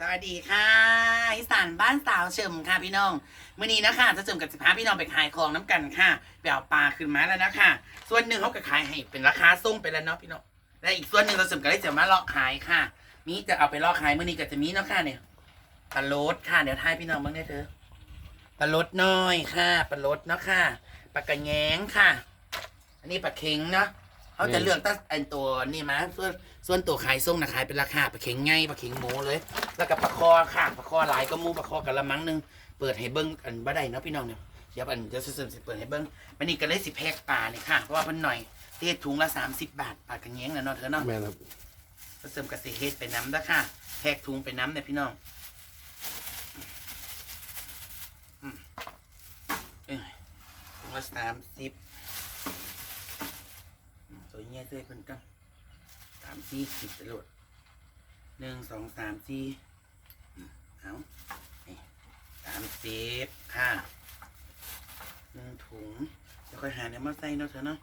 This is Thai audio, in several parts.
สวัสดีค่ะอีสานบ้านสาวเฉิมค่ะพี่น้องมื่อนี้นะคะจะเฉิมกับสิบห้าพี่น้องไปขายของน้ำกันค่ะไปเอาปลาขึ้นมาแล้วนะคะ ส่วนหนึ่งเขาก็ขายให้เป็นราคาส่งไปแล้วเนาะพี่น้องและอีกส่วนหนึ่งเราเฉิมก็ได้จะมาลาะขายค่ะ มีจะเอาไปลาะขายมื่อนี้ก็จะมีเนาะค่ะเนี่ยปลาโลดค่ะเดี๋ยวทายพี่น้องบ้างได้เถอะปลาโลดน้อยค่ะปลาโลดเนาะค่ะปลากระแยงค่ะ อันนี้ปลาเค็งเนาะเขาจะเลือกตั้งอันตัวนี่มาส่วน ส่วนตัวขายส่งนะขายเป็นราคาปลาเค็งไงปลาเค็งหมูเลย แล้วกับปลาคอค่ะปลาคอหลายก็หมูปลาคอกะละมังหนึงเปิดให้เบิ้งอันบ่ได้เนาะพี่น้องเนี่ยเดี๋ยวอันเดี๋ยวเสริมสิเปิดให้เบิ้งมันนี่ก็เลยสิแพ็กปลาเนี่ยค่ะเพราะว่ามันหน่อยเทศถุงละ30บาทปลากระเงี้ยงนะเนาะเธอเนาะแม่นครับเสริมกับสิเฮ็ดไปน้ำแล้วค่ะแพ็กถุงไปน้ำเนี่ยพี่น้องอืมเอ้ยถุงละสามสิบตัวเงี้ยเสื้อเพิ่นกันสามสี่สิบไปโหลดหนึ่งสองสามสี่อืมเอาสามสิบค่ะหนึ่งถุงเดี๋ยวค่อยหาเนี่ยมาใส่เนาะเธอเนาะ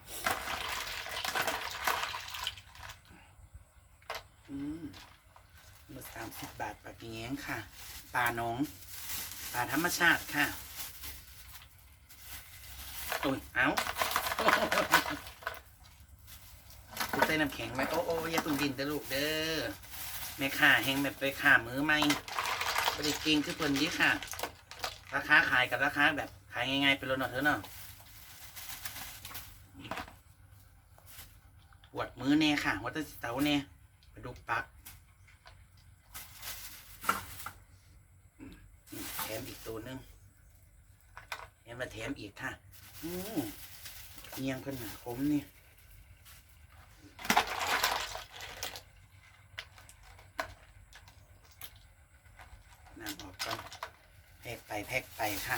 อืมมาสามสิบบาทปลาแง้งค่ะปลาหน้องปลาธรรมชาติค่ะโอ้ยเอา ใส่น้ำแข็งไหมโอ้โอ้อย่าตุ่มดินตะลูกเด้อแม่ข่าแห้งแบบไปข่ามือไหมบริเก่งคือเพิ่นนี้ค่ะ ราคาขายกับราคาแบบขายง่ายๆไปเลยเนาะเธอเนาะปวดมือแน่ค่ะวัดตะเตาแน่ไปดูปักแถมอีกตัวนึงแถมมาแถมอีกค่ะ อืมเอียงเพิ่นหนาคมเนี่น้ำออกก่อน แพ็ กไปแพ็กไปค่ะ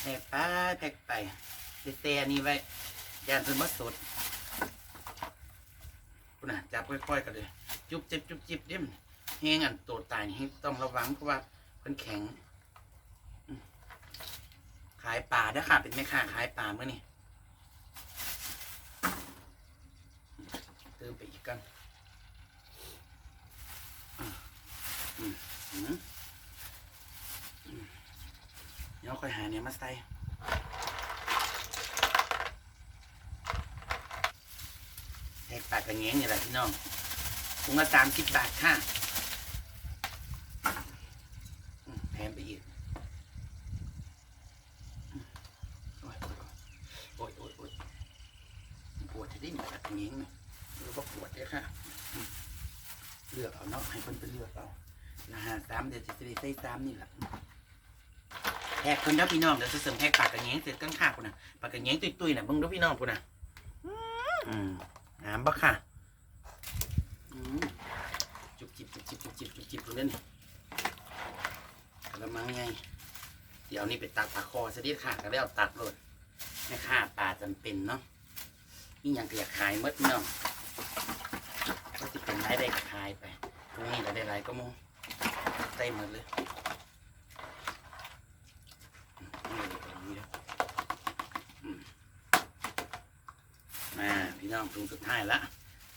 แพ็กไปแพ็กไปเดเตอันนี้ไว้ยานเป็นมัสดคุณน่ะจับค่อยๆกันเลย จุบจิบจุบจิบเดี่มแห้งอันตัวตายนี่ต้องระวังเพราะว่าเป็นแข็ง ขายป่าเด้อค่ะ เป็นแม่ค้าขายป่าเมื่อนี่เติมไปอีกกันอืมอืมอืม เดี๋ ยวค่อยหาเนี่ยมาใส่แทกปากกระเงี้ยนี่แหละพี่น้องถุงละสามสิบบาทค่ะแถมไปอีกโอ้ยโอ้ยโอ้ยโอ้ยปวดจะได้หนึ่งปากกระเงี้ยงเนี่ยหรือว่าปวดเนี่ยค่ะเลือกเอาเนาะให้เพิ่นไปเลือกเอานะฮะสามเดี๋ยวจะได้ใส่สามนี่แหละ แพกคนเด้อพี่น้องเดี๋ยวจะเสริมแพกปากกระเงี้ยงเสร็จกังขาปุ่นะปากกระเงี้ยงตุยๆนะเบิ่งเด้อพี่น้องปุ่นะอืมน้ำบักค่ะจุบจิบจุบจิบจุบจิบจุบจิบตรงนี้นี่กระมังไงเดี๋ยวนี่ไปตักปลาคอซะดิค่ะก็ได้เอาตักเลยแม่ค่าปลาจำเป็นเนาะนี่ยังก็อยากขายมดพี่น้องก็สิเป็นไรได้ก็ขายไปตรงนี้เราได้ไรก็โมใส่หมดเลย มาพี่ น้องถุงสุดท้ายละ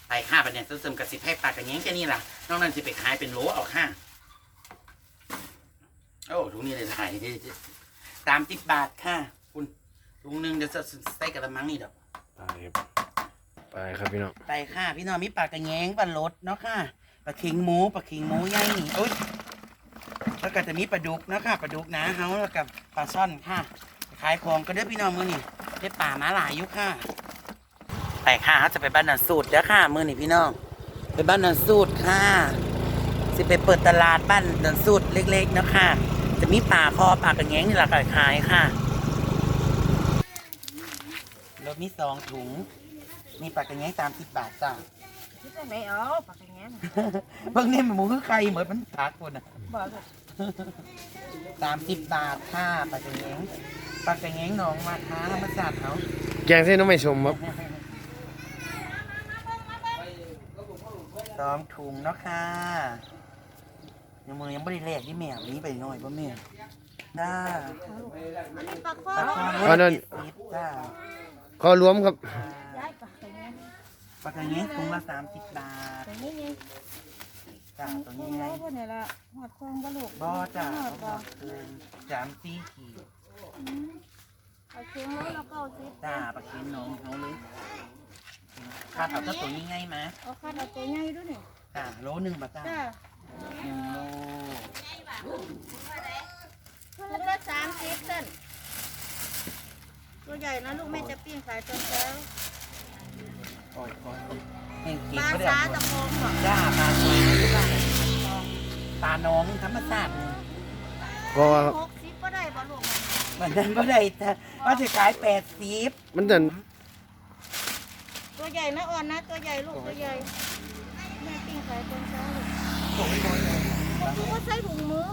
ไปค่าไปเนี่ยเสริมกับสิบให้ปลากระเงี้ยงแค่นี้ล่ะนอกนั้นจะไปขายเป็นโหลเอาค่าโอ้ถุงนี้เลยถ่ายสามสิบบาทค่ะคุณถุงหนึ่งเดี๋ยวจะใส่กระมังนี่ดอกไปครับไปครับพี่น้องไปค่ะพี่น้องมีปลากระเงี้ยงปลาลดเนาะค่ะปลาเค็งหมูปลาเค็งหมูย่างนี่โอ้ยแล้วก็จะมีปลาดุกเนาะค่ะปลาดุกนะเฮาแล้วกับปลาช่อนค่ะขายของก็เด้อพี่น้องมือนี่ได้ป่ามาหลายอยุคค่ะ ไปค่ะเขาจะไปบ้านนันสูตรเด้อค่ะ มือนี่พี่น้อง ไปบ้านนันสูตรค่ะ สิไปเปิดตลาดบ้านนันสูตรเล็กๆเนาะค่ะ จะมีป่าคอป่ากระแงงนี่แหละค่ะขายค่ะรถมีสองถุง มีปลากระแงงสามสิบบาทจ้าที่จะไม่เอาปากอย่างเงี้ยเบิ่งนี่มันหมูคือไข่เหมือนมันผักคนอะบอกเลยสามสิบบาทค่ะปลากระแงงปลากระแงงหนองมาค้าธรรมศาสตร์เขาแกงเส้นน้องไม่ชมครับ สองถุงเนาะค่ะยังมือยังไม่ได้แลกที่แม่นี้ไปหน่อยป่ะแม่จ้าปากคอปลาคออ๋อนั่นเจ็ดสิบจ้าขอรวมครับย้ายปากอย่างเงี้ยปลากระเงี้ยถุงละสามสิบบาทอย่างนี้ไงจ้าตัวคนี้งไงแล้วพวกนี้ละหอดคงบ่ลูกบ่จ้าหอดบ่คือสามสี่ขีดอืมเอาเชียงแล้วแล้วก็เอาสิบจ้าปลาเค็มน้องเขาเลย ค่าเอาเจ้าตัวนี้ไงมาเอาคัดเอาตัวใหญ่ด้วยนี่จ้าโลหนึ่งบาทจ้าจ้าหนึ่งโลชุดละสามสิบเส้นตัวใหญ่นะลูกแม่จะปิ้งขายตอนเช้าโอ้ยโอ้ยแห้งกิปนลาก็ได้ซาตะโพงบ่จ้าปลาสวยจ้าปลาน้องธรรมชาติเพราะว่าหกสิบก็ได้บ่ลูกมันนั้นก็ได้แต่ว่าจะขายแปดสิบมันจะ ตัวใหญ่นะอ่อนนะ ตัวใหญ่ลูกตัวใหญ่แม่ปิ้งขายตอนเช้าลูกโอ้ยโอ้ยโอ้ยพวกก็ใส่ถุงมือ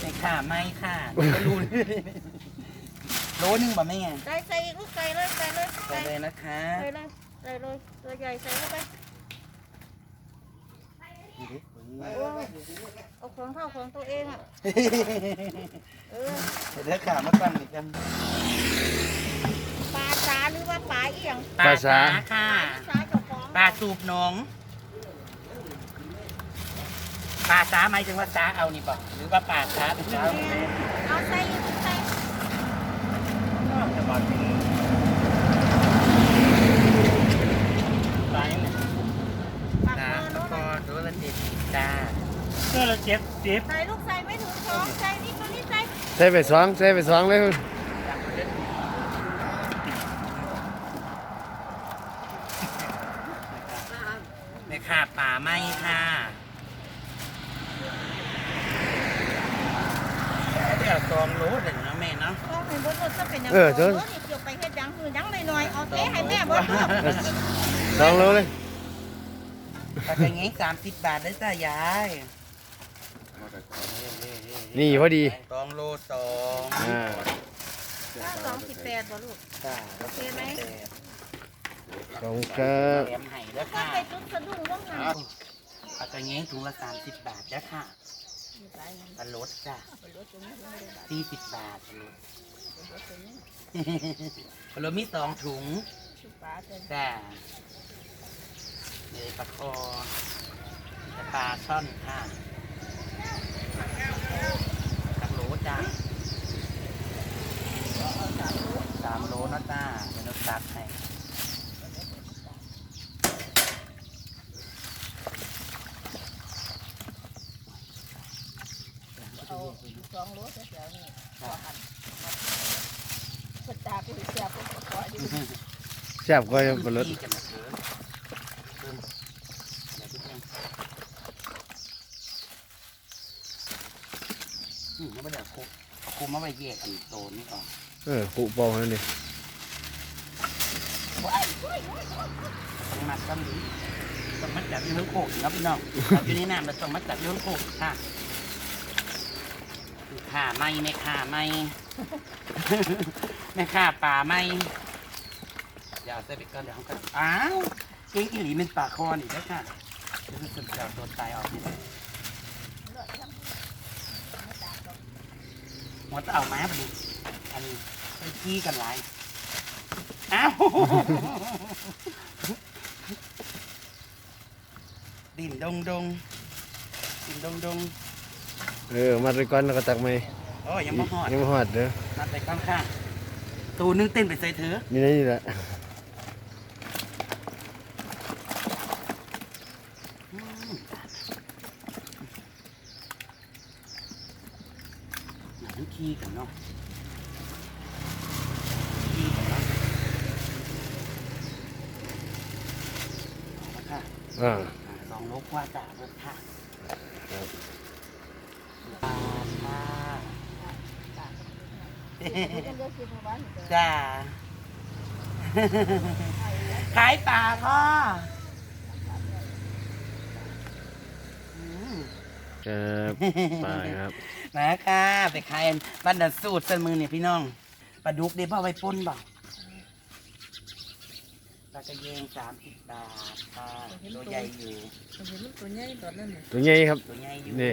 ไม่ค่ะไม่ค่ะไม่รู้โลหนึ่งบ่แม่ใส่ใส่อีกลูกใส่เลยใส่เลยใส่เลยนะคะใส่เลยใส่เลยตัวใหญ่ใส่เข้าไปโอ้ยเอาของเข้าของตัวเองอะเออเดี๋ยวข่าวมาตั้งอีกกัน ปลาสาหรือว่าปลา เอียงปลาสาค่ะสาเจ้าของปลาสูบหนองปลาสาหมายถึงว่าสาเอานี่ป่ะหรือว่าปลาสาเป็นสาเอาใส่อีกใส่จะบอกนี้ปลาเนี่ยปลาสาเกลือพโน้อนตัวละเจ็ดสิบจ้าก็ละเจ็ดสิบใส่ลูกใส่ไม่ถึงสองใส่นี่ตัวนี้ใส่ใส่ไปสองใส่ไปสองเลย ในค่ะป่าไม้ค่ะ เดี๋ยวซองรู้เลยนนะแม่เนาะก็ให้เบดรถจะเป็นยังเออเอเจ้านี่เกี่ยวไปเฮ็ดหยังคือหยังหน่อยๆเอาเทให้แม่เบดรถสองโลเลยปลากระเงี้สามสิบบาทได้จ้ายายนี่พอดีสองโลสองอ่าสองสิบแปดบ่ลูก จ้าโอเคไหมขอบคุณครับแถมไห้แล้วก็ค่ะไปจุดสะดุ้งว่างหันปลากระเงี้ถุงละสามสิบบาทจ้ะค่ะ ปลาลดจ้ะสี่สิบบาทปลาลดปลาลดมีสองถุงจ้าเลยปลาคอแต่ปลาช่อนค่ะตักโหลจ้าสามโลนะจ้าเป็นรถตัดให้ เอาสองโลเสียวนี่ขอหันสตาผู้เสียผู้ขออยู่ แซ่บก็บนรถ ที่จะมาเถอะเพิ่มเดี๋ยวพี่แจ้ งอืมแล้วไม่ได้เอาคุกเอาคุมมาไว้แยกอันโตนี่ก่อนเออ cụ bò hơn đi ต้องมัดกันดีต้องมัดจับอยืนโขกนะพี่น้องจับอยู่ในน้ำแล้วต้องมัดจับอยืนโขกค่ะขาไม่แม่ขาไม่แม่ขาป่าไม่เดี๋ ยวเอาใส่ไปก่อนเดี๋ยวเขาก็อ้าวเก่งอีหลีเป็นปากคอนี่แล้วค่ะเดี๋ยวมันจะเอาตัวตายออกนี่หัวจะเอาม้าไปดิอันนี้ไปขี้กันหลายอ้าว ดินดงดงดินดงดง ừ mặt rồi con nó có tặc mày โอ้ยยังไม่หอด nhưng mà hoạt nữa นัดไปข้างข้างตูนึงเต้นไปใส่เถอะ như đấy như vậy อืมอย่าเพิ่งขี้กั นเนาะขี้กันเนาะเอาละค่ะ à อ่าลองลกว่าจ่าลกค่ะครับปลาค่ะกันเลือกสิบวันจ้าขายปลาพ่ออื ครับไปครับ มาค่ะไปขายบ้านดันสูตรเส้นมือเนี่ยพี่น้องปลาดุกเดี๋ยวพ่อไปปนบ่ปลากระเยงสามสิบบาทค่ะตัวใหญ่อยู่ตัวใหญ่ตอนนั้นเนี่ยตัวใหญ่ครับตัวใหญ่อยู่นี่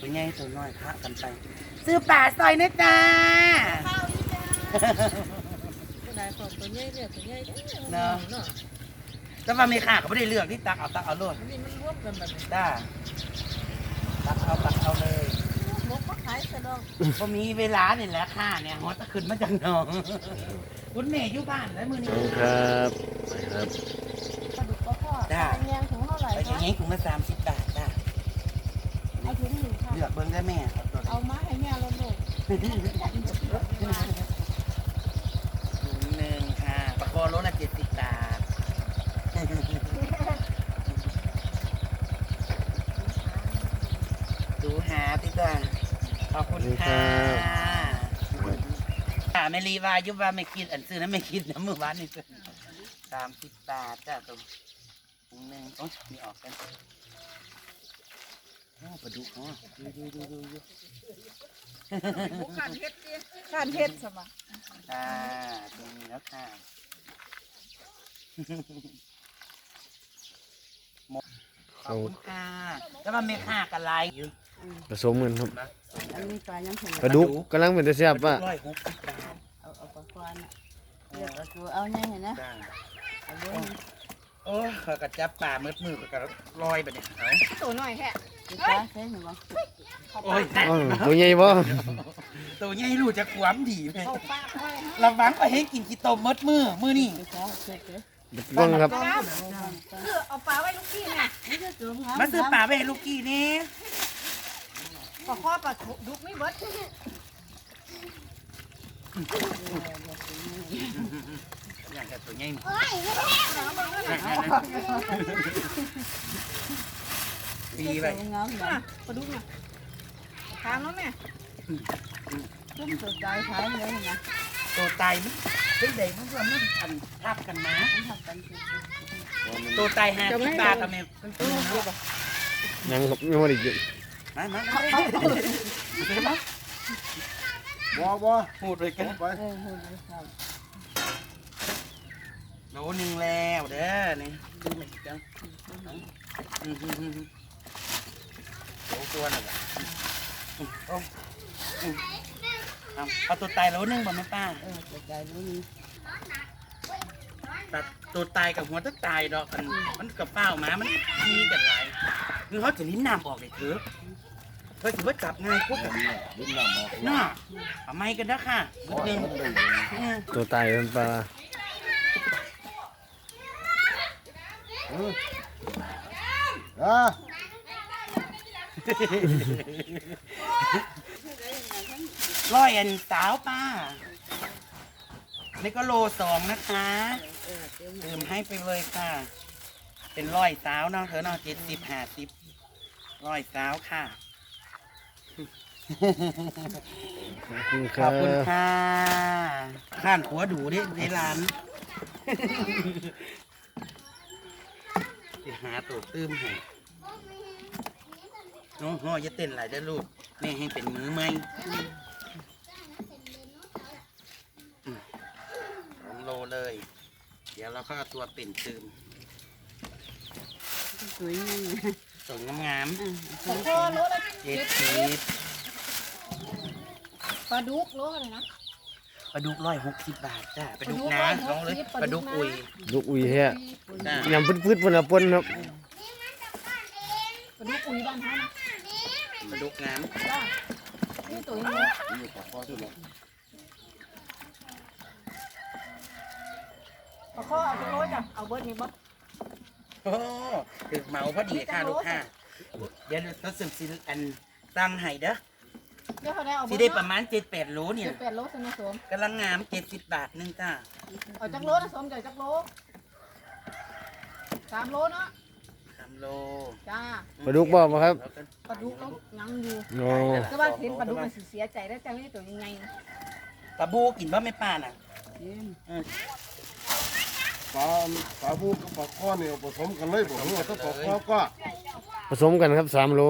ตัวใหญ่ตัวน้อยค่ะกันไปซื้อปลาซอยนะจ๊ะข้าวอีจ้าตัวใดของตัวใหญ่เนี่ยตัวใหญ่เด้อเนาะเนาะโตแต่ว่าไม่ค่าก็ไม่ได้เลือกที่ตักเอาตักเอาโลดนี่มันรวมกันแบบนี้ได้ ตักเอาตักเอาเลยมกมาขายซะดอกพอมีเวลาเนี่ยแหละค่ะเนี่ยหัวตะขึ้นมาจากหนองคุณแม่อยู่บ้านแล้วมือขนี้อบคุณครับไปครับปลาดุกปลาข้อได้แยงถุงเท่าไหร่ไปคะอย่างงี้ถุงละสามสิบบาทได้เอาถุงหนึ่งค่ะเลือกเบิ้งได้แม่ครับตัวเอามาให้แม่ลงเลย ถุงหนึ่งค่ะปลาคอโลละเจ็ดสิบบาทดูหาติจ้าขอบคุณค่ะค่ะ แม่ลีว่ายุบว่าไม่คิดอันซื้อนะไม่คิดนะเมื่อวานนี่ซื้อสามสิบบาทจ้าตรงหนึ่งโอ้ยมีออกกันโอ้ปลาดุกอ๋อดูดูดูดูดูข้านเฮ็ดดิข้านเฮ็ดสมะค่ะตรงนี้แล้วค่ะหมดขอบคุณค่ะแล้วมันไม่ค่ากันไรอยู่ ผสมกันครับอันนี้ปลายังเห็นปลาดุกกำลังเป็นตะเสียบป่ะร้อยหกสิบบาทเอาเอาปลาควานเลือกเอาตัวเอาเนี่ยเห็นนะจ้าเอาเรื่องโอ้ยเขากระจับปลามืดมือกับลอยไปเนี่ยเอาตัวน้อยแค่ปลาใช่ไหมวะโอ้ยอ้าวตัวใหญ่บ่ตัวใหญ่รู้จะขวามดีไหมเข้าปากไว้ระวังไปให้กินกีต้มมืดมือมือนี่ไปจ้าเช็คเลยบ้องครับคือเอาปลาไว้ลูกพี่เนี่ยนี่จะจุ่มครับมาซื้อปลาไปให้ลูกกี้นี่ป ลาข้อปลาดุกไม่เบิดอย่างกับตัวใหญ่เอ้ยเอามาเอามาปีไปเงาปลาดุกเนี่ยทางแล้วแม่จุ่มสุดใจท้ายเลยนะตัวตายมั้ยเฮ้ยเด็กมันก็มันทันทับกันนะทำกันสิตัวตายห้าสิบบาททำไมเพิ่งซื้อนะยังครับยังไม่ได้ กินมามามาเห็นไหมบ่บ่พูดเลยกันไปเออหุ่นเลยครับโลนึงแล้วเด้อนี่ดูหน่อยจังโอ้ตัวน่ะล่ะโอ้เอาเอาตัวตายโลนึงบ่แม่ป้าเออสุดใจรู้นี่แต่ตัวตายกับหัวตัวตายดอกมันมันกับเป้าหมามันมีกันหลายคือเขาจะลิ้นน้ำออกเลยเถอะ เพื่อถือว่าจับง่ายปุ๊บดิ้นน้ำออกน่าเอาไม้กันนะค่ะนิดนึงเออตัวตายเป็นปลาอ่าร้อยอันสาวป้านี่ก็โลสองนะคะดื่มให้ไปเลยค่ะ เป็นร้อยสาวเนาะเธอเนาะเจ็ดสิบห้าสิบร้อยสาวค่ะ ขอบคุณคขรัอบบคุณค่ะข้านขัวดูดิในร้านไปหาตัวตื้มให้น้องห่อจะเต้นหลายเด้อลูกแม่ให้เป็นมือไหมอืมสองโลเลย เดี๋ยวเราก็เอาตัวเป็นตื้มสวยงาม ส่งงามปลาข้อโลละๆเจ็ดสิบปลาดุกโลอะไรนะปลาดุกร้อยหกสิบบาทจ้าปลาดุกปลาดุกนะ160ลองเลยปปลาลาดุดุกกนะอุยลูกอุ้ยแท้จ้ายำพืดๆปนละปนครับปลาดุกอุ้ยบ้านเขานะปลาดุกน้ำจ้านี่ตัวนี้นี่ปากคอที่หลังปลาข้อเอาไปโลจ้ะเอาเบิร์ดนี่บ่ โอ้ถึกเหมาพอดีค่ะลูกค้าเดี๋ยวเราสึกสิอันตั้งให้เด้อเดี๋ยวเขาได้เอาสิเบิร์ดได้ประมาณเจ็ดแปดโลเนี่ย เจ็ดแปดโลสนะสมกำลังงามเจ็ดสิบบาทหนึงจ้าเอาจักโลนะสมจ่ายจักโลสามโลเนาะสามโลจ้าปลาดุกบ่มาครับปลาดุกแล้วยังอยู่โอ้ก็ว่าเห็นปลาดุกมันสิเสียใจแล้วจังนี่ตัวยังไงนะปลาบูกินบ่ไม่ป้าน่ะเย็น ปลาปลาบูกับปลาคอเนี่ยผสมกันเลยผมว่าถ้าปลาคอก็ผสมกันครับสามโล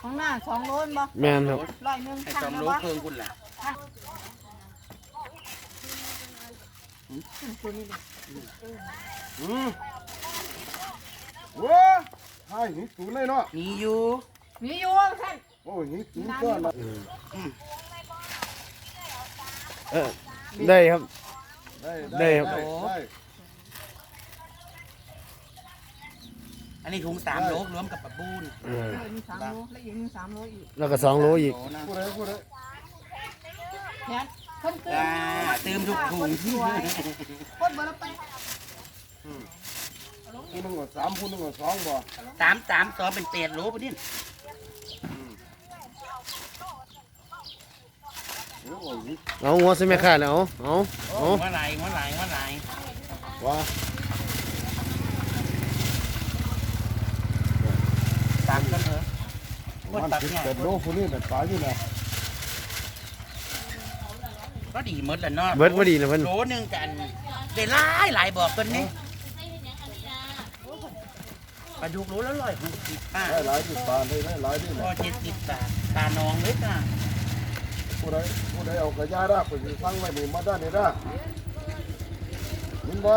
ข้างหน้าสองโลนบ่แม่นครับร้อยหนึ่งให้ข้างสองนะโลบ่เพิ่มคุณล่ะตัวนี้ดิอืมว้าให้หินตูนเลยเนาะมีอยู่มีอยู่ท่านโอ้ยหินตูนก็นะ เออได้ครับ ได้ได้ครับได้ได้อันนี้ถุงสามโลรวมกับปลาบูนเออเออมีสามโลแล้วอีกมีสามโลอีกแล้วก็สองโลอีกโลนะผู้ใดผู้ใดเนี่ยคนเกิจ้าตืมทุกถุงคนบ่ละไปผู้หนึงก็สามผู้หนึงก็สองบ่สามสามสองเป็นแปดโลปะเนี่ย เดี๋ยวโอ้ยเอาหัวใส่แม่ค้าแล้วเอาเอาเอาหัวไหลหัวไหลหัวไหลว่าสามกันเถอะกดมันตัดสิบเนี่ยแปดโลผู้นี้แต่ตายอยู่นะก็ดีหมดแล้วเนาะเบิดบ่ดีนะเพิ่นโลหนึงกันได้หลายหลายบอกกันนี่ปลาดุกโลละร้อยหกสิบป้าได้หลายที่ปานได้ได้หลายที่พนะอเจ็ดสิบบาทปลานองเลยจ้า ผู้ใดผู้ใดเอากระยาได้ไปสิฟังไว้นี่มาได้นี่ได้ยินบ่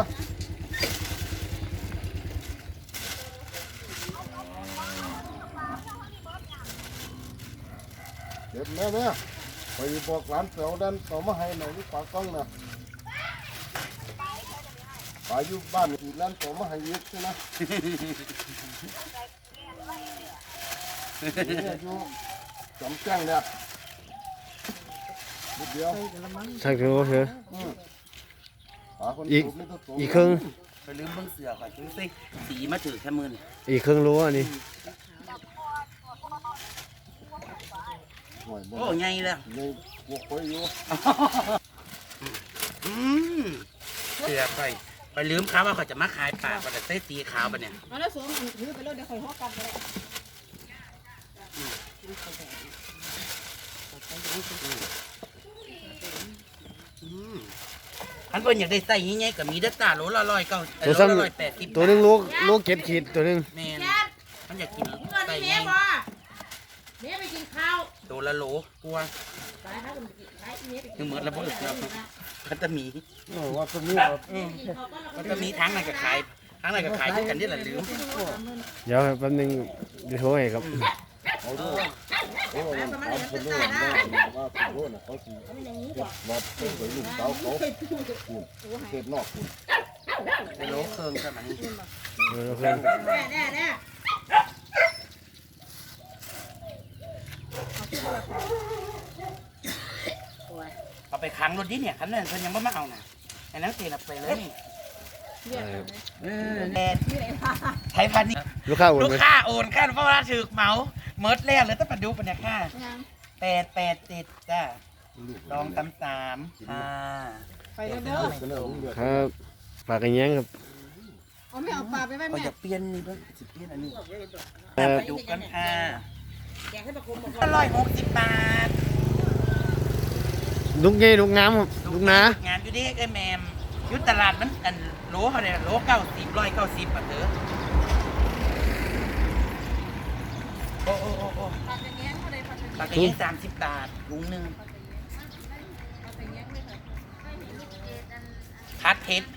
เด็ดแม่แม่ไปบอกหลานเสาดันต่อมาให้หน่อยนี่ปากกล้องนะไปอยู่บ้านอีกร้านต่อมาให้ยึดใช่ไหมนี่อยู่จำแจ้งเนี่ย เดียวสักโลเถอะหาคนอีกสูบนี่ต้องสูบอีกครึ่งไปลืมเบิ่งเสือก่อนดูสิสีมาถือแค่มือนี่อีกครึ่งโลอันนี้โอ้ยบ่โอ้ไงแล้วในพวกไปอยู่อืมเสือไปไปลืมเขาว่าเขาจะมาขายปลาปลาแต่เส้สีขาวปะเนี่ยเอาแล้วสวมอันถือไปแล้วเดี๋ยวค่อยฮอกกันก็ได้ อันเพิ่นอยากได้ใส่ยี่ไงก็มีเด้อตาโลละร้อยเก้าเอ้ยตัวโลซ้ำละร้อยแปดสิบตัวหนึงโลโลเก็ดขีดตัวหนึงแม่นมันอยากกินเงินใส่นี่ไงแม่บ่แม่ไปกินข้าวตัวละโลกลัวไปหาคนไปกินไปอีแม่ไปกินคือเหมือนระเบิดแล้วพัตตามีเออว่าตัวนี้เอาอืมพัตตามีทั้งไหนก็ขายทั้งไหนก็ขายด้วยกันนี่แหละลืมเดี๋ยวแป๊บนึงเดี๋ยวโทรให้ครับ เอาด้วย โอ้ยมันตามคนด้วยว่าว่าตัวโลน่ะเขาสิเก็บวัดเป็นไปลูกสาวเขาคุณเทศนอกคุณไอ้โลเครื่องใช่ไหมเออเพิ่นแน่แน่แน่เอาไปค้างรถดิเนี่ยคันนั้นเพิ่นยังไม่มาเอาน่ะไอ้นั้นเสียไปเลยนี่เนี่ยเออแดดนี่เลยค่ะไทยพันธุ์นี่ลูกค้าโอนลูกไหมค้าโอนค่าเพราะว่าถือเหมา เมิดแล้วเลยต้องมาดูปัญญาค่ายังแปดแปดเจ็ดจ้าลองตำสามค่ะไปเด้อก็เลยผมเดือดครับฝากกันแย้งครับเอาไม่เอาปลาไปไว้เราแม่จะเปลี่ยนนี่เพิ่งสิเปลี่ยนอันนี้เออมาดูกันค่ะแกงให้ประคมบอกอร่อยหกสิบบาทลูกใหญ่ลูกงามครับลูกหนางานอยู่ดีไอ้แมมอยุตลาดมันอันโลเขาเนี่ยโลเก้าสิบร้อยเก้าสิบอะเถอะ เงี้ยกระเทียมสามสิบบาทถุงหนึ่งปลาอย่างเงี้ยไม่เคยพัดเพชร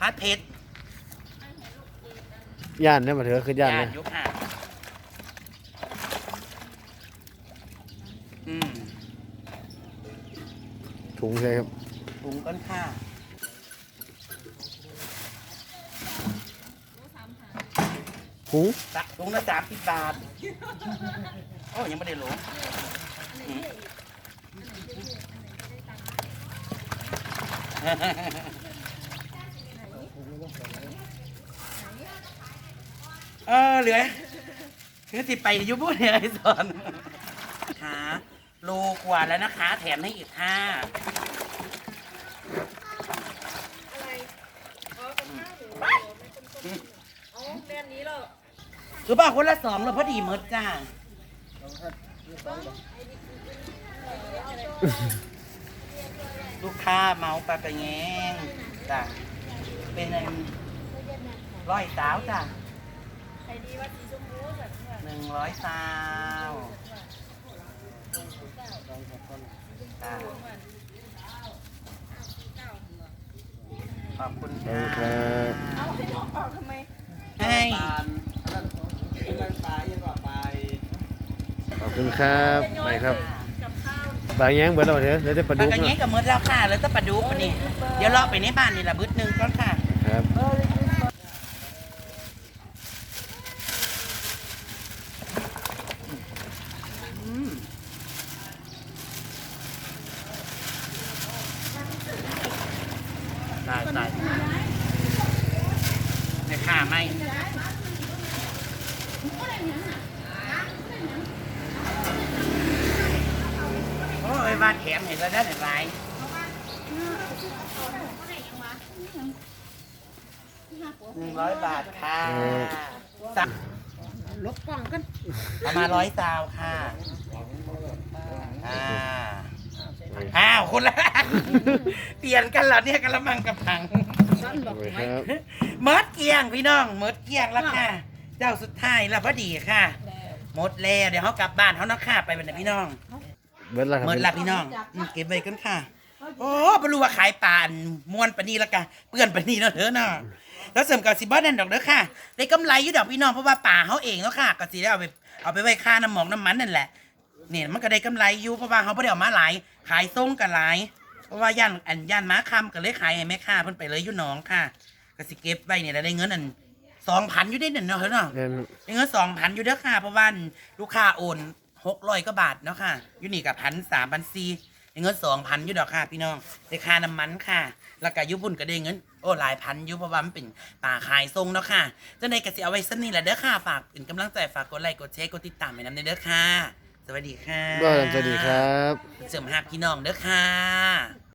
พัดเพชรย่านเนี่ยมาเถอะคือย่านเลยยกห่าอืมถุงใช่ครับถุงก้อนข้า ถุงสักถุงละสามสิบบาทโอ้ยังไม่ได้หลอืมเออเหลือคือติดไปยุบุเนี่ยไอ้สอนค่ะโลกว่าแล้วนะคะ แถมให้อีกค่ะเอาแม่นี้แล้ว คือบ้าคนละสองแล้วพอดีหมดจ้าลูกค้าเมาปลากระแยงจ้ะเป็นอันร้อยสาวจ้ะหนึ่งร้อยสาวจ้ะขอบคุณขอบค่ะคุณครับเอาให้น้องออกทำไมให้ ขอบ คุณครับไปครับกับข้าวปลาแง้งเบิดแล้วมาเถอะเดี๋ยวจะปลาปลาดุกกระเงี้ยเนาะกับมือแล้วค่ะแล้วก็ปลาดุกอันนี่เดี๋ยวเลาะไปในบ้านนี่ละบึดหนึงก่อนค่ะ ครับ ตายตายในข่าไหม โอ้ยบ้าแถมเห็นแล้วได้ไหนไรหนึ่งร้อยบาทค่ะลบกล้องกันเอามาณร้อยซาวค่ะอ่าอ้าวคนละเปลี่ยนกันเหรอเนี่ยกระมังกับถังมดเกลียงพี่น้องมดเกลียงแล้วค่ะ เจ้าสุดท้ายแล้วพอดีค่ะหมดแล้วเดี๋ยวเขากลับบ้านเขาเนาะค่ะไปเป็นไหนพี่น้อง เบิดแล้วครับ เมิดละพี่น้องอืมเก็บไว้กันค่ะ โอ้ไม่รู้ว่าขายปลาอันม้วนปานนี้แล้วกันเปื้อนปานนี้เนาะเถอะเนาะแล้วเสริมกับสิบอนั่นดอกเด้อค่ะได้กำไรอยู่ดอกพี่น้องเพราะว่าป่าเขาเองเนาะค่ะก็สิได้เอาไปเอาไปไว้ค่าน้ำหมอกน้ำมันนั่นแหละเนี่ยมันก็ได้กำไรอยู่เพราะว่าเขาไม่ได้เอามาหลาย ขายส่งกันหลาย เพราะว่าย่านอันย่านม้าคำก็เลยขายให้แม่ค้าเพิ่นไปเลยอยู่หน้องค่ะก็สิเก็บไว้เนี่ยแล้วได้เงินอันสองพันอยู่ได้เนาะเถอะเนาะแม่นได้เงินสองพันอยู่เด้อค่ะเพราะว่าลูกค้าโอน หกร้อยกว่าบาทเนาะค่ะอยู่นี่กับพันสามพันสี่ได้เงินสองพันอยู่ดอกค่ะ พี่น้องได้ค่าน้ำมันค่ะแล้วก็อยุบุ่นก็ได้เงินโอ้หลายพันอยู่เพราะว่ามันเป็นป่าขายทรงเนาะค่ะจะในกสิเอาไว้สักนี่แหละเด้อค่ะฝากเป็นกำลังใจฝากกดไลค์กดแชร์กดติดตามไปน้ำเด้อค่ะ สวัสดีค่ะก็สวัสดีครับเสริมหาพี่น้องเด้อค่ะ